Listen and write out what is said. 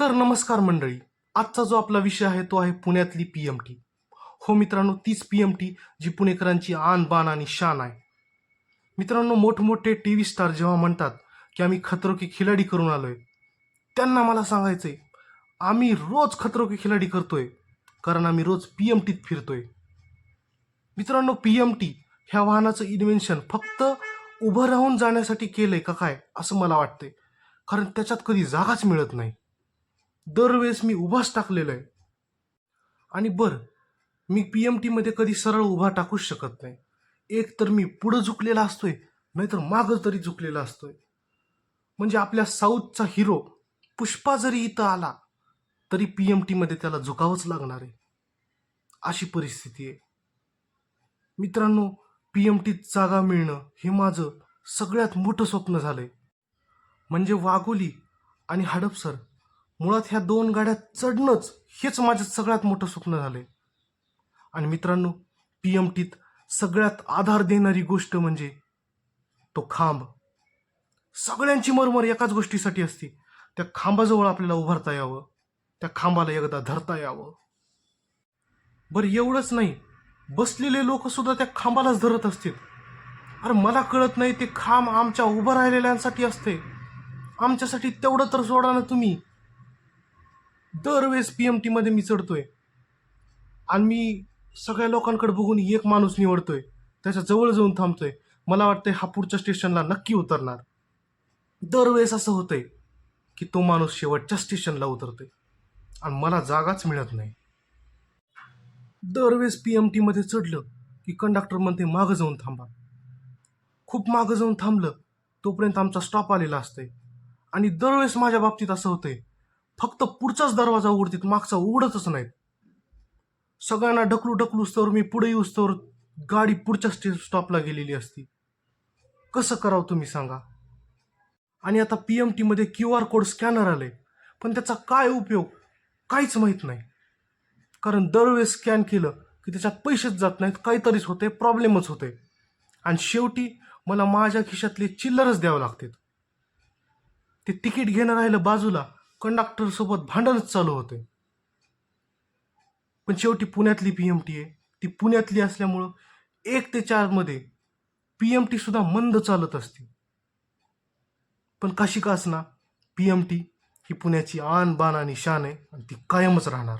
तर नमस्कार मंडळी आजचा जो आपला विषय आहे तो आहे पुण्यातली पी एम टी हो मित्रांनो तीच पी एम टी जी पुणेकरांची आन बाण आणि शान आहे. मित्रांनो मोठमोठे टी व्ही स्टार जेव्हा म्हणतात की आम्ही खतरो की खिलाडी करून आलोय त्यांना मला सांगायचंय आम्ही रोज खतरो की खिलाडी करतोय कारण आम्ही रोज पी एम टीत फिरतोय. मित्रांनो पी एम टी ह्या वाहनाचं इन्व्हेन्शन फक्त उभं राहून जाण्यासाठी केलंय का काय असं मला वाटतंय. कारण त्याच्यात कधी जागाच मिळत नाही. दरवेळेस मी उभाच टाकलेला आहे. आणि बरं मी पी एम टीमध्ये कधी सरळ उभा टाकूच शकत नाही. एक तर मी पुढं झुकलेला असतोय नाहीतर मागं तरी झुकलेला असतोय. म्हणजे आपल्या साऊथचा हिरो पुष्पा जरी इथं आला तरी पी एम टीमध्ये त्याला झुकावंच लागणार आहे. अशी परिस्थिती आहे. मित्रांनो पी एम टीत जागा मिळणं हे माझं सगळ्यात मोठं स्वप्न झालं आहे म्हणजे वाघोली आणि हडपसर मुळात ह्या दोन गाड्या चढणंच हेच माझं सगळ्यात मोठं स्वप्न झालंय. आणि मित्रांनो पी एम टीत सगळ्यात आधार देणारी गोष्ट म्हणजे तो खांब. सगळ्यांची मरमर एकाच गोष्टीसाठी असते. त्या खांबाजवळ आपल्याला उभारता यावं. त्या खांबाला एकदा धरता यावं. बरं एवढंच नाही. बसलेले लोक सुद्धा त्या खांबालाच धरत असतील. अरे मला कळत नाही ते खांब आमच्या उभं राहिलेल्यांसाठी असते. आमच्यासाठी तेवढं तर सोडा ना तुम्ही. दरवेळेस पी एम टीमध्ये मी चढतोय. आणि मी सगळ्या लोकांकडे बघून एक माणूस निवडतोय. त्याच्याजवळ जाऊन थांबतोय. मला वाटतंय हा पुढच्या स्टेशनला नक्की उतरणार. दरवेळेस असं होतंय की तो माणूस शेवटच्या स्टेशनला उतरतोय. आणि मला जागाच मिळत नाही. दरवेळेस पी एम टीमध्ये चढलं की कंडक्टर म्हणते मागं जाऊन थांबा. खूप मागं जाऊन थांबलं तोपर्यंत आमचा स्टॉप आलेला असतंय. आणि दरवेळेस माझ्या बाबतीत असं होतंय फक्त पुढचाच दरवाजा उघडतीत मागचा उघडतच नाहीत. सगळ्यांना ढकलू ढकलूच तर मी पुढे येऊच तर गाडी पुढच्या स्टे स्टॉपला गेलेली असती. कसं करावं तुम्ही सांगा? आणि आता पी एम टीमध्ये क्यू आर कोड स्कॅनर आले पण त्याचा काय उपयोग? काहीच माहीत नाही. कारण दरवेळेस स्कॅन केलं की त्याच्यात पैसेच जात नाहीत काहीतरीच होते प्रॉब्लेमच होते. आणि शेवटी मला माझ्या खिशातले चिल्लरच द्यावं लागतात. ते तिकीट घेणं राहिलं बाजूला कंडक्टर सोबत भांडणच चालू होते. पण शेवटी पुण्यातली पी एम टी आहे. ती पुण्यातली असल्यामुळं एक ते चारमध्ये पी एम टी सुद्धा मंद चालत असते. पण कशी का असना पी एम टी ही पुण्याची आन बाण आणि शान आहे आणि ती कायमच राहणार.